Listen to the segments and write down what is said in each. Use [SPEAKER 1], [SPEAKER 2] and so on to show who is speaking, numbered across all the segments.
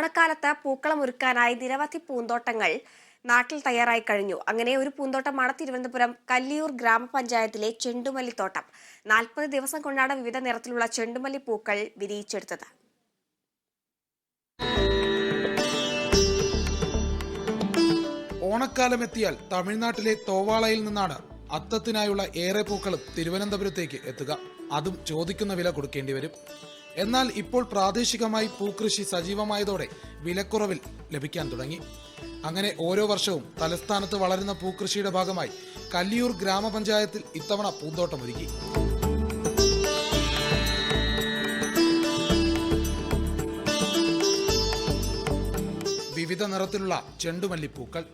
[SPEAKER 1] ഓണക്കാലത്ത് പൂക്കളം ഒരുക്കാനായി നിരവധി പൂന്തോട്ടങ്ങൾ നാട്ടിൽ തയ്യാറായി കഴിഞ്ഞു. അങ്ങനെ ഒരു പൂന്തോട്ടമാണ് തിരുവനന്തപുരം കല്ലിയൂർ ഗ്രാമപഞ്ചായത്തിലെ ചെണ്ടുമല്ലിത്തോട്ടം. നാൽപ്പത് ദിവസം കൊണ്ടാണ് വിവിധ നിറത്തിലുള്ള ചെണ്ടുമല്ലി പൂക്കൾ വിരിയിച്ചെടുത്തത്.
[SPEAKER 2] ഓണക്കാലം എത്തിയാൽ തമിഴ്നാട്ടിലെ തോവാളയിൽ നിന്നാണ് അത്തത്തിനായുള്ള ഏറെ പൂക്കളും തിരുവനന്തപുരത്തേക്ക് എത്തുക. അതും ചോദിക്കുന്ന വില കൊടുക്കേണ്ടി വരും. എന്നാൽ ഇപ്പോൾ പ്രാദേശികമായി പൂക്കൃഷി സജീവമായതോടെ വിലക്കുറവിൽ ലഭിക്കാൻ തുടങ്ങി. അങ്ങനെ ഓരോ വർഷവും തലസ്ഥാനത്ത് വളരുന്ന പൂക്കൃഷിയുടെ ഭാഗമായി കല്ലിയൂർ ഗ്രാമപഞ്ചായത്തിൽ ഇത്തവണ പൂന്തോട്ടമൊരുക്കി. വിവിധ നിറത്തിലുള്ള ചെണ്ടുമല്ലിപ്പൂക്കൾ.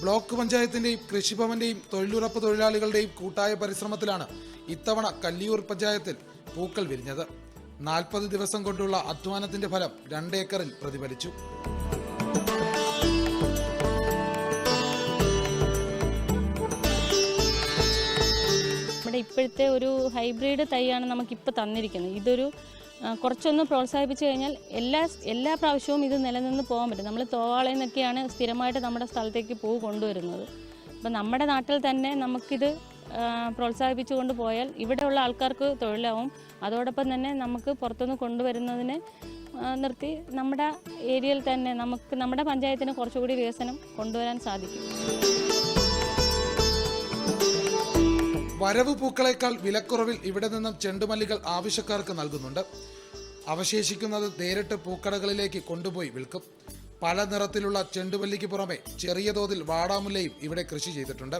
[SPEAKER 2] ബ്ലോക്ക് പഞ്ചായത്തിന്റെയും കൃഷിഭവന്റെയും തൊഴിലുറപ്പ് തൊഴിലാളികളുടെയും കൂട്ടായ പരിശ്രമത്തിലാണ് ഇത്തവണ കല്ലിയൂർ പഞ്ചായത്തിൽ പൂക്കൾ വിരിഞ്ഞത്. നാൽപ്പത് ദിവസം കൊണ്ടുള്ള അധ്വാനത്തിന്റെ ഫലം രണ്ടേക്കറിൽ പ്രതിഫലിച്ചു.
[SPEAKER 3] നമ്മുടെ ഇപ്പോഴത്തെ ഒരു ഹൈബ്രിഡ് തൈയാണ് നമുക്കിപ്പോൾ തന്നിരിക്കുന്നത്. ഇതൊരു കുറച്ചൊന്ന് പ്രോത്സാഹിപ്പിച്ചു കഴിഞ്ഞാൽ എല്ലാ എല്ലാ പ്രാവശ്യവും ഇത് നിലനിന്ന് പോകാൻ പറ്റും. നമ്മൾ തോവാളയിൽ നിന്നൊക്കെയാണ് സ്ഥിരമായിട്ട് നമ്മുടെ സ്ഥലത്തേക്ക് പൂ കൊണ്ടുവരുന്നത്. അപ്പം നമ്മുടെ നാട്ടിൽ തന്നെ നമുക്കിത് ആ, പ്രോത്സാഹിപ്പിച്ചു കൊണ്ട് പോയാൽ ഇവിടെയുള്ള ആൾക്കാർക്ക് തൊഴിലാവും. അതോടൊപ്പം തന്നെ നമുക്ക് പുറത്തുനിന്ന് കൊണ്ടുവരുന്നതിനെ നിർത്തി നമ്മുടെ ഏരിയയിൽ തന്നെ നമുക്ക് നമ്മുടെ പഞ്ചായത്തിന് കുറച്ചുകൂടി വികസനം കൊണ്ടുവരാൻ സാധിക്കും.
[SPEAKER 2] വരവ് പൂക്കളേക്കാൾ വിലക്കുറവിൽ ഇവിടെ നിന്നും ചെണ്ടുമല്ലികൾ ആവശ്യക്കാർക്ക് നൽകുന്നുണ്ട്. അവശേഷിക്കുന്നത് നേരിട്ട് പൂക്കടകളിലേക്ക് കൊണ്ടുപോയി വിൽക്കും. പല നിറത്തിലുള്ള ചെണ്ടുമല്ലിക്ക് പുറമെ ചെറിയ തോതിൽ വാടാമുല്ലയും ഇവിടെ കൃഷി ചെയ്തിട്ടുണ്ട്.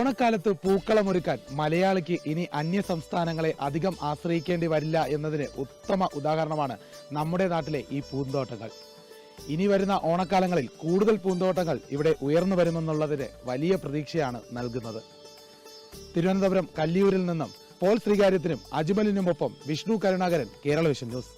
[SPEAKER 2] ഓണക്കാലത്ത് പൂക്കളമൊരുക്കാൻ മലയാളിക്ക് ഇനി അന്യ സംസ്ഥാനങ്ങളെ അധികം ആശ്രയിക്കേണ്ടി വരില്ല എന്നതിന് ഉത്തമ ഉദാഹരണമാണ് നമ്മുടെ നാട്ടിലെ ഈ പൂന്തോട്ടങ്ങൾ. ഇനി വരുന്ന ഓണക്കാലങ്ങളിൽ കൂടുതൽ പൂന്തോട്ടങ്ങൾ ഇവിടെ ഉയർന്നു വരുമെന്നുള്ളതിന് വലിയ പ്രതീക്ഷയാണ് നൽകുന്നത്. തിരുവനന്തപുരം കല്ലിയൂരിൽ നിന്നും പോൾ ശ്രീകാര്യത്തിനും അജ്മലിനുമൊപ്പം വിഷ്ണു കരുണാകരൻ കേരള വിഷൻ ന്യൂസ്.